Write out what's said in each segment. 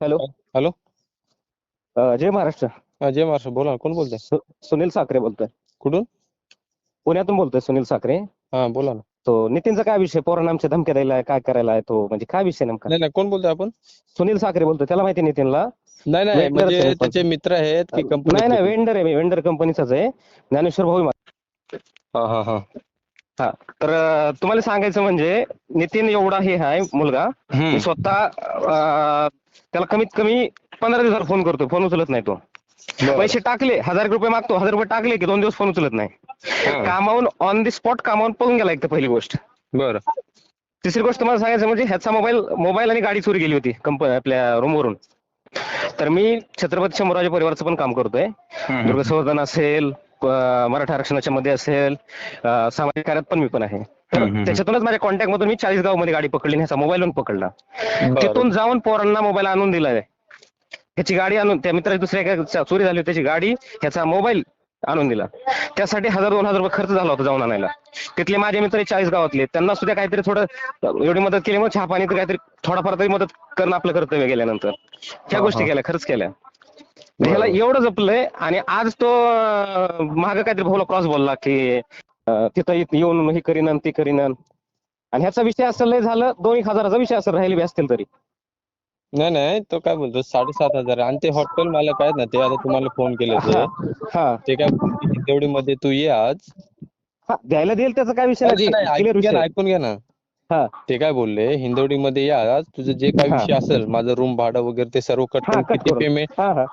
Hello. Hello. जय महाराष्ट्र. हा जय महाराष्ट्र. बोला कोण बोलतंय? सु- सुनील साखरे बोलतोय. कुठून? पुण्यातून बोलतोय सुनील साखरे. हा बोला ना. तो नितीनचा काय विषय? पोरांना आमच्या धमक्या द्यायला काय करायला आहे तो? म्हणजे काय विषय नेमका? नाही नाही कोण बोलतोय आपण? सुनील साखरे बोलतोय. त्याला माहिती आहे नितीनला? नाही नाही Vendor म्हणजे पण. त्याचे मित्र आहेत की कंपनी नाही नाही वेंडर आहे मी. वेंडर कंपनीचाच आहे. ज्ञानेश्वर भाऊ मा- हा हा हा. तर अ, तुम्हाला सांगायचं म्हणजे नितीन एवढा हे आहे मुलगा. हम्म. स्वतः अ, त्याला कमीत कमी पंधरा दिवसावर फोन करतो फोन उचलत नाही तो. पैसे टाकले हजार एक रुपये मागतो हजार रुपये टाकले की दोन दिवस फोन उचलत नाही. कामावून ऑन दी स्पॉट कामावून पळून गेला एक तर पहिली गोष्ट. बरं. तिसरी गोष्ट मला सांगायचं म्हणजे ह्याचा मोबाईल मोबाईल आणि गाडी चोरी गेली होती कंपनी आपल्या रूमवरून तर मी छत्रपती शंभूराजे परिवारचं पण काम करतोय. दुर्ग संवर्धन असेल मराठा आरक्षणाच्या मध्ये असेल सामाजिक कार्यात पण मी पण आहे. त्याच्यातूनच माझ्या कॉन्टॅक्ट मधून मी चाळीसगावमध्ये गाडी पकडली आणि ह्याचा मोबाईल पण पकडला. तिथून जाऊन पोरांना मोबाईल आणून दिलाय. ह्याची गाडी आणून त्या मित्राची दुसऱ्या एका चोरी झाली होती त्याची गाडी ह्याचा मोबाईल आणून दिला. त्यासाठी हजार दोन हजार रुपये खर्च झाला होता जाऊन आणायला. तिथले माझे मित्र चाळीस गावातले त्यांना सुद्धा काहीतरी थोडं एवढी मदत केली मग पाणी तर काहीतरी थोडाफार तरी मदत करणं आपलं कर्तव्य गेल्यानंतर. हा, गोष्टी. केल्या खर्च केल्या. ह्याला एवढं जपलंय आणि आज तो महाग काहीतरी भाऊला क्रॉस बोलला की तिथं येऊन हे करीन ती करीन आणि ह्याचा विषय असं लय झालं दोन एक हजाराचा विषय असं राहिले असतील तरी. नाही नाही तो काय बोलतो साडेसात हजार. आणि ते हॉटेल मालक आहेत ना ते आता तुम्हाला फोन केले ते काय तेवढी मध्ये तू ये आज. हा द्यायला देईल त्याचा काय विषय नाही ऐकून घ्या ना हा. ते काय बोलले हिंदवडीमध्ये या आज तुझं जे काय. विषय असेल माझं रूम भाडं वगैरे ते सर्व कट किती पेमेंट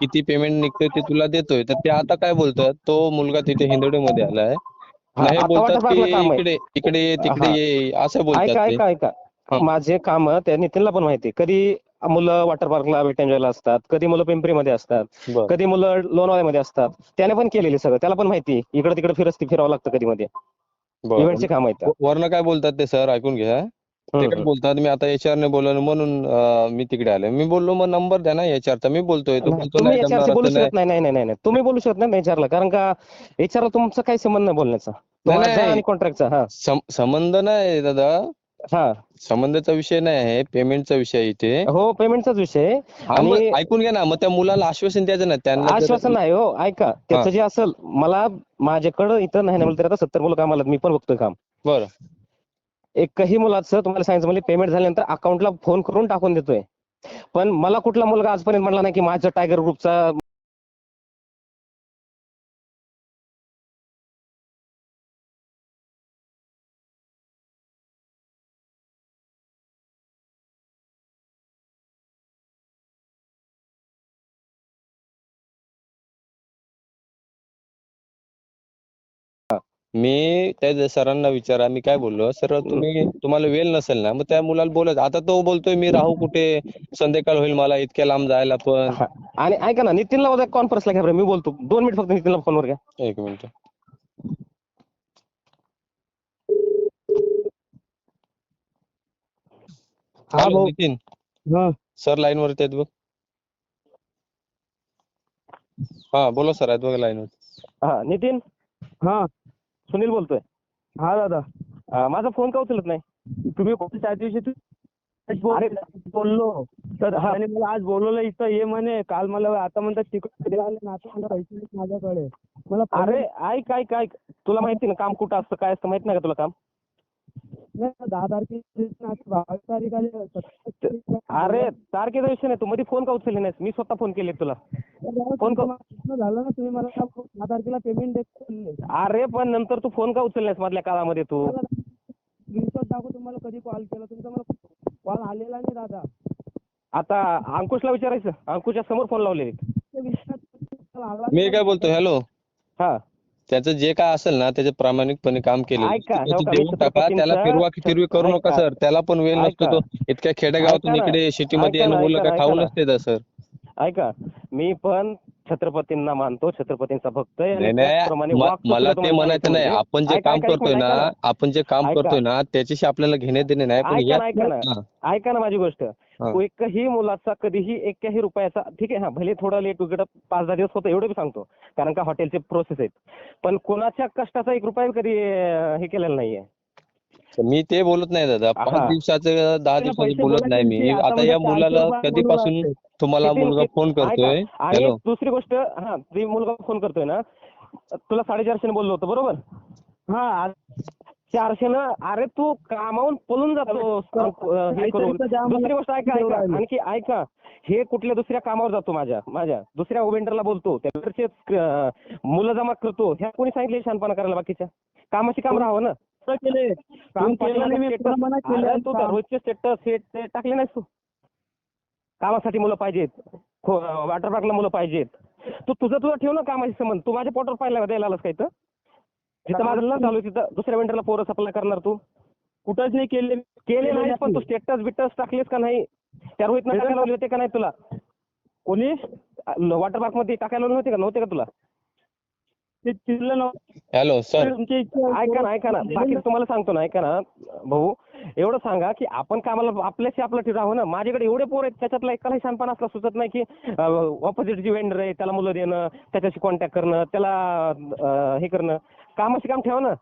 किती पेमेंट निघतंय ते तुला देतोय. तर ते आता काय बोलतात तो मुलगा तिथे हिंदवडीमध्ये आलाय. हा, नाही बोलतात की. इकडे इकडे ये तिकडे. ये असं ऐका बोलतात ते. ऐका ऐका. हा. माझे काम त्या नितीनला पण माहिती कधी मुलं वॉटर पार्कला वेट एन्जॉयला असतात कधी मुलं पिंपरीमध्ये असतात बरं. कधी मुलं लोणावळ्यामध्ये असतात. त्याने पण केलेले सगळं. त्याला पण माहिती इकडे तिकडे फिरस्ती फिरावं लागतं कधी मध्ये बरं इव्हेंटचे काम आहेत वरनं काय बोलतात ते सर? ऐकून घ्या. ते काय. बोलतात मी आता एचआर ने बोलवलं म्हणून अं, मी तिकडे आले. मी बोललो मग नंबर द्या ना एचआरचा मी बोलतोय तो नाही, बोलतो तुम्ही नाही जमणार बोलू असं नाही शकत नाही नाही नाही नाही नाही. तुम्ही बोलू शकत नाही एचआरला कारण का एचआरला तुमचा काही संबंध नाही बोलण्याचा. तो नाही, माझा नाही. आणि कॉन्ट्रॅक्टचा हा. सं- संबंध नाही दादा. हा. संबंधाचा विषय नाही आहे पेमेंटचा विषय आहे इथे. हो पेमेंटचाच विषय आहे. हा मग आणि ऐकून घ्या ना मग त्या मुलाला आश्वासन द्यायचं ना त्यांना जर- आश्वासन नाही हो ऐका. त्याचं जे असेल मला माझ्याकडं इथं नाही ना तरी आता सत्तर मुलं कामाला आहेत, मी पण बघतोय काम. बरं. एकही मुलाचं तुम्हाला सांगायचं म्हणजे पेमेंट झाल्यानंतर अकाउंटला फोन करून टाकून देतोय. पण मला कुठला मुलगा आजपर्यंत म्हणला नाही की माझ्या टायगर ग्रुपचा मी त्या सरांना विचारा मी काय बोललो सर तुम्ही तुम्हाला वेळ नसेल ना मग त्या मुलाला बोलायचं आता तो बोलतोय मी राहू कुठे? संध्याकाळ होईल मला इतक्या लांब जायला पण. आणि ऐका ना नितीनला उद्या कॉन्फरन्सला घ्या मी बोलतो. दोन मिनिट फक्त नितीनला फोनवर घ्या. एक मिनिट. हा नितीन. हा. सर लाईन वरती आहेत बघ. हा बोला सर आहेत बघा लाईन वर हा नितीन. हा. सुनील बोलतोय. हा दादा. अं, माझा फोन का उचलत नाही? तुम्ही त्या दिवशी तू अरे बोललो. तर त्याने मला आज बोलवलं इथं ये म्हणे. काल मला आता म्हणतात तिकडे आले ना आता मला पैसे नाहीत माझ्याकडे. मला अरे ऐक ऐक ऐक. तुला माहिती ना काम कुठं असतं काय असतं माहीत नाही का तुला काम? दहा तारखेला बावीस तारीख आली सत्तावीस तारीख अरे तारखेचा विषय नाही. तू मध्ये फोन का उचलले नाहीस? मी स्वतः फोन केले तुला. फोन. झालं ना तुम्ही मला दहा तारखेला पेमेंट देत. अरे पण नंतर तू फोन का उचलले नाहीस मधल्या काळामध्ये तू? screenshot दाखव तुम्हाला कधी कॉल केला तुमचा मला कॉल आलेला नाही दादा आता अंकुशला विचारायचं. अंकुशच्या समोर फोन लावले त्या विषयात मला आला मी काय बोलतोय? हॅलो हा. त्याचं जे काय असेल ना त्याचे प्रामाणिकपणे काम केले ऐका, हो का, देऊन मी टाका त्याला फिरवा फिरवी करू नका ऐका. सर त्याला पण वेळ नसतो. तो इतक्या खेडेगावातून ऐका ना. इकडे सिटीमध्ये ऐका ना, येणं बोललं ऐका काय ना, खाऊ ऐका ना. नसते सर ऐका मी पण छत्रपतींना मानतो छत्रपतींचा भक्त आहे आणि म- मला ते म्हणायचं नाही. आपण जे काम करतोय ना. आपण जे काम. करतोय ना त्याच्याशी आपल्याला घेणे देणे नाही. ऐका ना ऐका ना. माझी गोष्ट. एकही मुलाचा कधीही एकही रुपयाचा ठीक आहे हा भले थोडं लेट वगैरे पाच दहा दिवस होतं एवढं बी सांगतो. कारण का हॉटेलचे प्रोसेस आहेत. पण कोणाच्या कष्टाचा एक रुपया कधी हे केलेलं नाहीये. मी ते बोलत नाही दादा. पाच दिवसाचं दहा दिवसाचं बोलत नाही मी. आता या मुलाला कधीपासून. तुम्हाला मुलगा फोन करतोय? आणि हॅलो दुसरी गोष्ट हा ती मुलगा फोन करतोय ना? तुला साडेचारशे बोललो होतो बरोबर? हा चारशे ना अरे तू कामावून पळून जातो अं, हे करून. दुसरी गोष्ट ऐका. आणखी ऐका. हे कुठल्या दुसऱ्या कामावर जातो माझ्या माझ्या. दुसऱ्या वेंडरला बोलतो. त्याचे मुलं जमा करतो. ह्या कोणी सांगितले शानपणा करायला बाकीच्या? कामाशी काम राहावं ना? काम केलं नाही मी पुन्हा मना केलं. अरे तू. रोजचे स्टेटस हे ते टाकले नाहीस तू. कामासाठी मुलं पाहिजेत. वॉटर पार्कला मुलं पाहिजेत. तू तुझं तुझं ठेव ना कामाशी संबंध. तू माझ्या पोटावर पाहिला द्यायला आलास काय तर? जिथं माझं ना चालू तिथं दुसऱ्या वेंडरला पोरं सप्लाय करणार तू. कुठंच नाही केले केले नाही पण तू स्टेटस बिटस टाकलेस का नाही? त्या रोहित टाकायला होते का नाही तुला? कोणी? वॉटर पार्कमध्ये टाकायला लावले होते का? नव्हते का तुला? ते चिरलं नव्हतं. Hello sir. तुमची इच्छा ऐका ना ऐका ना. बाकी तुम्हाला सांगतो ना ऐका ना. भाऊ एवढं सांगा की आपण कामाला आपल्याशी आपलं ठिकाण राहू ना. माझ्याकडे एवढे पोर आहेत त्याच्यातला एकाला शानपणा असला सुचत नाही की ऑपोजिट जी वेंडर आहे त्याला मुलं देणं त्याच्याशी कॉन्टॅक्ट करणं त्याला अं, हे करणं. कामाशी काम ठेवा ना.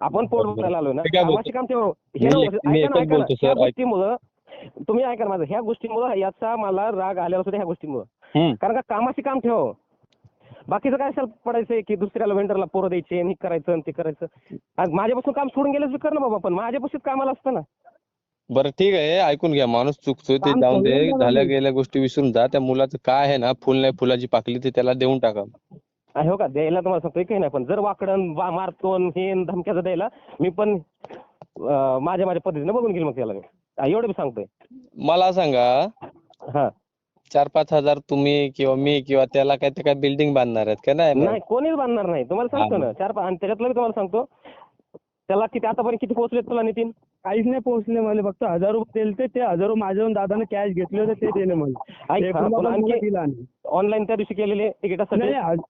आपण पोट बरोबर. बोलायला आलो ना. मी काय बोलतो? कामाशी काम ठेवा. मी हे एक- मी ऐका ना एकच ऐका ना. बोलतो, ह्या सर, ऐक. गोष्टीमुळं तुम्ही ऐका ना माझं. ह्या गोष्टीमुळं याचा मला राग आलेला सुद्धा ह्या गोष्टीमुळं. हम्म. कारण का कामाशी काम ठेवावं बाकीचं काय असेल पडायचंय की दुसऱ्याला वेंडरला पोरं द्यायचे आणि हे करायचं आणि ते करायचं. आज माझ्यापासून काम सोडून गेलं कर ना बाबा पण माझ्यापाशीच कामाला असतं ना. बरं ठीक आहे. ऐकून घ्या. माणूस चुकतोय ते काम जाऊन दे. झाल्या. गेल्या गोष्टी विसरून जा. त्या मुलाचं काय आहे ना फुल नाही फुलाची पाकली ते त्याला देऊन टाका. आहे हो का? द्यायला तुम्हाला सांगतो काही नाही. पण जर वाकडन वा मारतोन हे धमक्याचं द्यायला मी पण अं, माझ्या माझ्या पद्धतीने बघून घेईल मग त्याला मी. हा, एवढं मी सांगतोय. मला सांगा हा. चार पाच हजार तुम्ही किंवा मी किंवा त्याला काय ते काय बिल्डिंग बांधणार आहेत का नाही? नाही कोणीच बांधणार नाही. तुम्हाला सांगतो ना चार पाच आणि त्याच्यातलं मी तुम्हाला सांगतो त्याला किती आतापर्यंत किती पोहोचलेत तुला नितीन? काहीच नाही पोहोचले मला फक्त हजार रुपये दिले ते हजार रुपये माझ्याहून दादाने कॅश घेतले होते ते दिले मला. हा, ऑनलाईन त्या दिवशी केलेले तिकिटासाठी?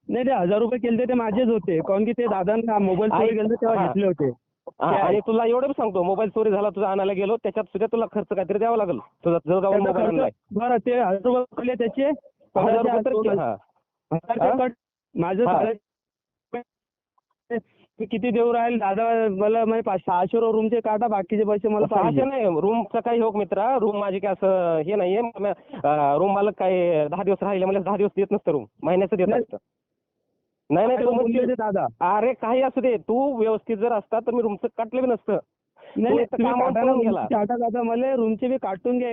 नाही ते हजार रुपये केले ते माझेच होते. कारण की ते दादांना मोबाईल चोरी ऐक, गेले तेव्हा. घेतले होते. आणि तुला एवढं सांगतो मोबाईल चोरी झाला तुझा आणायला गेलो त्याच्यात सुद्धा तुला खर्च काहीतरी द्यावा लागेल. तुझा जो जाऊन त्याचा मोबाईल आणलाय बरं ते हजार रुपये पडले त्याचे. हजार रुपये तर दोन- हा. हजार ते हा? कट माझं हा. साडे ते किती देऊ राहील? दादा मला म्हणजे सहाशे रूमचे काटा बाकीचे पैसे मला सहाशे नाही रूमचं काही हो मित्रा. रूम माझी काय असं हे नाहीये. रूम मालक काय दहा दिवस राहिले मला दहा दिवस देत नसतं रूम महिन्याचं देत. असतं नाही नाही काय तू बोलले म्हणशील, ते दादा. अरे काही असू दे तू व्यवस्थित जर असता तर मी रूमचं काटलं बी नसतं. नाही गेला. काटा दादा मला रूमचे बी काटून घ्या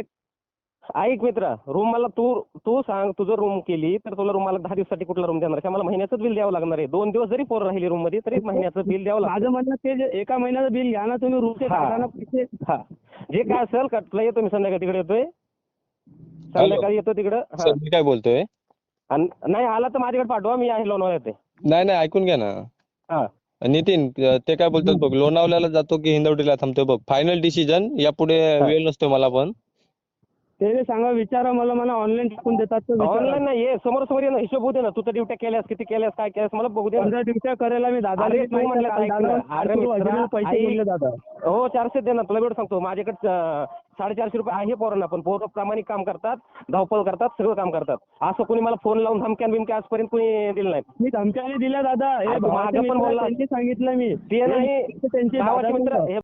ऐक मित्रा रूम मला तू तू सांग तुझं रूम केली तर तुला रूम मालक दहा दिवसासाठी कुठला रूम देणार? का मला महिन्याचंच बिल द्यावं लागणार आहे. दोन दिवस जरी पोरं राहिली रूममध्ये तरी महिन्याचं बिल द्यावं लागतं. माझं म्हणणं ते जे एका महिन्याचं बिल घ्या ना तुम्ही रूमचे हा. काढा ना पैसे. हा. जे काय असेल कटला येतो मी संध्याकाळी तिकडे येतोय. संध्याकाळी येतो तिकडं. सर हा मी काय बोलतोय? नाही आला तर माझ्याकडे पाठवा मी आहे लोणावळा येते नाही नाही ऐकून घ्या ना हा नितीन ते काय बोलतात बघ लोणावळ्याला जातो की हिंदवडीला थांबतो बघ फायनल डिसिजन यापुढे. वेळ नसतो मला पण ते सांगा विचारा मला मला ऑनलाईन टाकून देतात तर विचारा. ऑनलाईन नाही ये समोर समोर ये ना हिशोब होते ना तू तर ड्युट्या केल्यास किती केल्यास काय केल्यास मला बघू दे ना. पंधरा दिवसा करायला मी दादा अरे तू म्हणलं ऐक ना. अरे मित्रा, पैसे ऐक. बोलले दादा हो चारशे दे ना तुला वेळ सांगतो माझ्याकडे साडेचारशे रुपये आहे पोरांना पण. पोरं प्रामाणिक काम करतात धावपळ करतात सगळं काम करतात. असं कोणी मला फोन लावून धमक्यान बिमक्या आजपर्यंत कोणी दिलं नाही. मी धमक्याने दिल्या दादा. हे मागं पण मित्र बोलला. त्यांनी सांगितलं मी. ते नाही. त्यांचे दादा मित्र. हे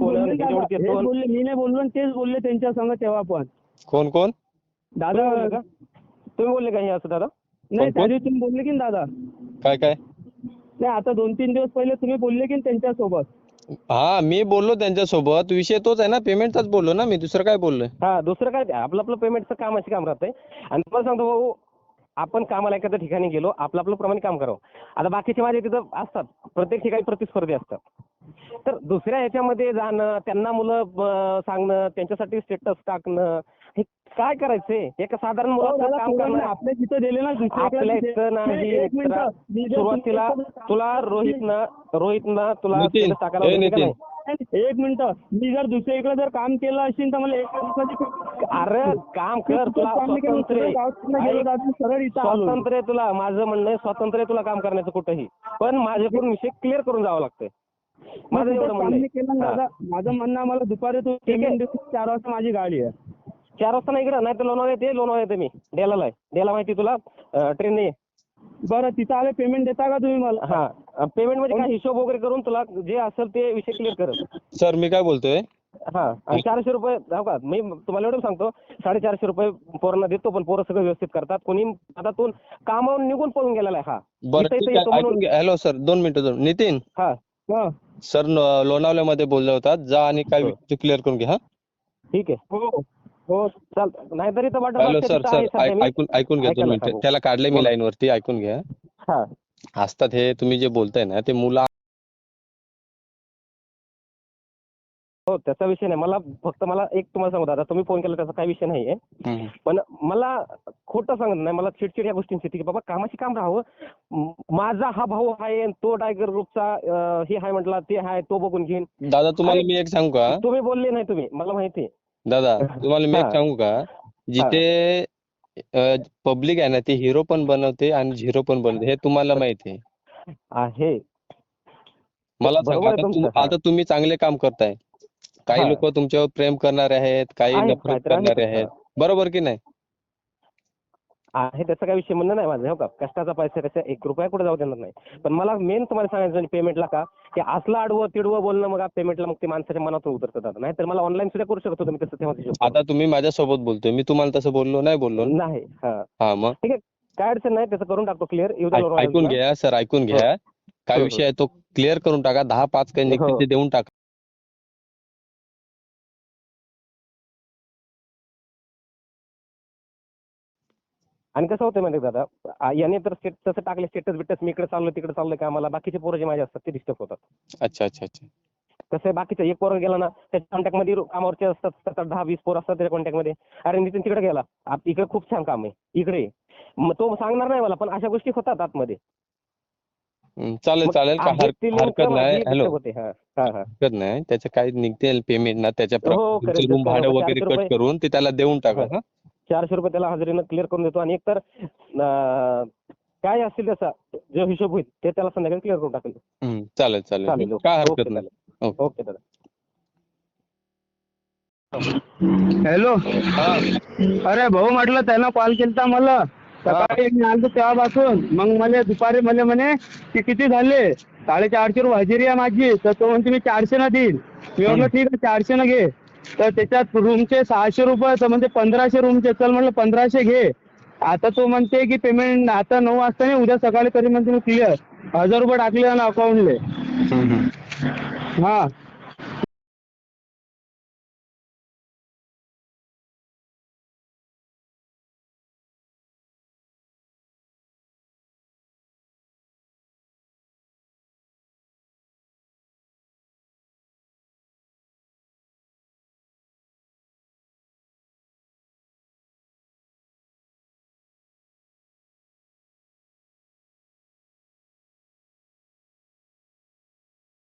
बोलले दादा, बोलले मी नाही बोललो आणि तेच बोलले त्यांच्या संग तेव्हा पण. कोण कोण? दादा तुम्ही बोलले का तुम्ही बोलले का हे असं दादा? नाही कोण- त्या दिवशी तुम्ही बोलले की नाही दादा? काय काय? नाही आता दोन तीन दिवस पहिले तुम्ही बोलले की त्यांच्यासोबत. हा मी बोललो त्यांच्यासोबत. विषय तोच आहे ना पेमेंटचाच बोललो ना मी. दुसरं काय बोललोय? हा दुसरं काय ते, आपलं आपलं पेमेंटचं कामाचे काम राहतंय. आणि तुम्हाला सांगतो भाऊ आपण कामाला एखाद्या ठिकाणी गेलो आपलं आपलं प्रमाणे काम करावं. आता बाकीचे माझे तिथं असतात. प्रत्येक ठिकाणी प्रतिस्पर्धी असतात. तर दुसऱ्या ह्याच्यामध्ये जाणं त्यांना मुलं अं, सांगणं त्यांच्यासाठी स्टेटस टाकणं हे काय करायचंय एका साधारण हो, मुलाचं दादा, काम पोरांना करणं आपल्या तिथं दिले ना दुसऱ्या आपल्या इथं नाही एक मिनिट मित्रा. मी जर सुरुवातीला तुला रोहितनं रोहितनं तुला नितीन, टाकायला ए लावलं होतं का नितीन. नाही? एक मिनिट मी जर दुसरीकडे जर काम केलं असेल तर मला एक दिवसाची अरे काम कर तुला काम नाही केलं, स्वातंत्र्य सरळ गावातनं गेलो ऐक, दादा, सरळ इथं आलो स्वातंत्र्य आहे तुला माझं म्हणणं आहे स्वातंत्र्य आहे तुला काम करण्याचं कुठंही पण माझ्याकडून विषय क्लिअर करून जावं लागतंय माझं एवढं म्हणणं आहे. माझं म्हणणं आहे, मला दुपारी तू ठीक आहे. पेमेंट देतो चार वाजता माझी गाडी आहे चार वाजता नाही इकडं नाही तर लोणावळा येते लोणावळा येते मी. डेलाला आहे. डेला माहिती तुला? ट्रेन नाही बरं तिथं आले पेमेंट देता का तुम्ही मला? हा. पेमेंटमध्ये काय हिशोब वगैरे करून तुला जे असेल ते विषय क्लिअर करत. सर मी काय बोलतोय? हा. आणि चारशे रुपये हो का मी तुम्हाला एवढं सांगतो साडेचारशे रुपये पोरांना देतो पण पोरं सगळं व्यवस्थित करतात. कोणी आता तू कामावून निघून पळून गेलेला आहे हा. इथं- इथं येतो म्हणून- हॅलो सर दोन मिनिटं दोन नितीन? हा. हा. सर न- लोणावल्यामध्ये बोलले होतात. जा आणि काय हो. क्लिअर करून घ्या हा. ठीक आहे. हो. हो चालतं नाहीतरी हॅलो सर सर. ऐकून ऐकून घ्या ऐका दोन ना, मिनिटं हो. त्याला काढले मी. लाईन वरती ऐकून घ्या हा असतात हे तुम्ही जे बोलताय ना ते मुलं हो त्याचा विषय नाही मला फक्त मला एक तुम्हाला सांगू दादा तुम्ही फोन केला त्याचा काही विषय नाहीये. पण मला खोटं सांगत नाही मला चिडचिड या गोष्टींची की बाबा कामाशी काम राहावं माझा हा भाऊ आहे तो टायगर ग्रुपचा हे आहे म्हटला ते आहे तो बघून घेईन दादा तुम्हाला मी एक सांगू का तुम्ही बोलले नाही तुम्ही मला माहिती आहे. दादा तुम्हाला मी एक. सांगू का जिथे पब्लिक आहे ना ती हिरो पण बनवते आणि झिरो पण बनवते हे तुम्हाला माहिती आहे आहे मला सांगा आता तुमचं, तुम-. आता तुम्ही चांगले काम करताय काही हा. लोक तुमच्यावर प्रेम करणारे आहेत काही आहेत, नफरत करणारे. आहेत बरोबर की नाही आहे त्याचा काही विषय म्हणणं नाही माझं हो का? कष्टाचा पैसा त्याचा एक रुपया कुठे जाऊ देणार नाही. पण मला मेन तुम्हाला सांगायचं पेमेंटला का की असलं आडवं तिडवं बोलणं मग पेमेंटला मग ते माणसाच्या मनातून उतरतं दादा. नाहीतर मला ऑनलाईन सुद्धा करू शकतो तुम्ही तसं तेव्हा आता तुम्ही माझ्यासोबत बोलतोय मी तुम्हाला तसं बोललो नाही बोललो? नाही हा. हा मग? काय अडचण नाही त्याचं करून टाकतो क्लिअर ऐकून घ्या सर ऐकून घ्या. काय हो, हो. विषय आहे तो क्लिअर करून टाका दहा पाच काही हो. देऊन टाका. आणि कसं होतं माहिती दादा? याने तर तसं टाकले स्टेटस बिटस मी इकडे चाललो तिकडे चाललोय का मला बाकीचे पोरं जे माझे असतात ते डिस्टर्ब होतात. अच्छा अच्छा अच्छा. कसं आहे बाकीचं एक पोरं गेला ना त्याच्या कॉन्टॅक्टमध्ये कामावरचे असतात दहा वीस पोरं असतात त्याच्या कॉन्टॅक्टमध्ये. अरे नितीन तिकडे गेला. इकडे खूप छान काम आहे. इकडे. मग तो सांगणार नाही मला पण अशा गोष्टी होतात आतमध्ये. चालेल चालेल. हरकत नाही. हॅलो. होते हा हा हा. हरकत नाही. त्याचं काय निघतील पेमेंट ना त्याच्या हो, रूम भाडं. वगैरे कट करून ते त्याला देऊन टाका हो. हा. चारशे रुपये त्याला हजेरीनं क्लिअर करून देतो. आणि एकतर काय असतील त्याचा जो हिशोब होईल ते त्याला संध्याकाळी क्लिअर करून टाकेल चालेल चालेल. ओके, हरकत नाही. दादा. हॅलो. अरे भाऊ म्हटलं त्यानं कॉल केलता मला. सकाळी मी आलतो तेव्हापासून. मग मला दुपारी मला म्हणे की किती झाले? साडेचारशे रुपये हजेरी आहे माझी. तर तो म्हणते मी चारशे न देईन. मी म्हटलं ठीक आहे चारशे न घे. तर त्याच्यात रूमचे सहाशे रुपये म्हणजे पंधराशे रूमचे चल म्हटलं पंधराशे घे. आता तो म्हणते की पेमेंट आता नऊ वाजता नाही उद्या सकाळी तरी म्हणते मी क्लिअर हजार रुपये टाकले ना अकाउंटले. हा.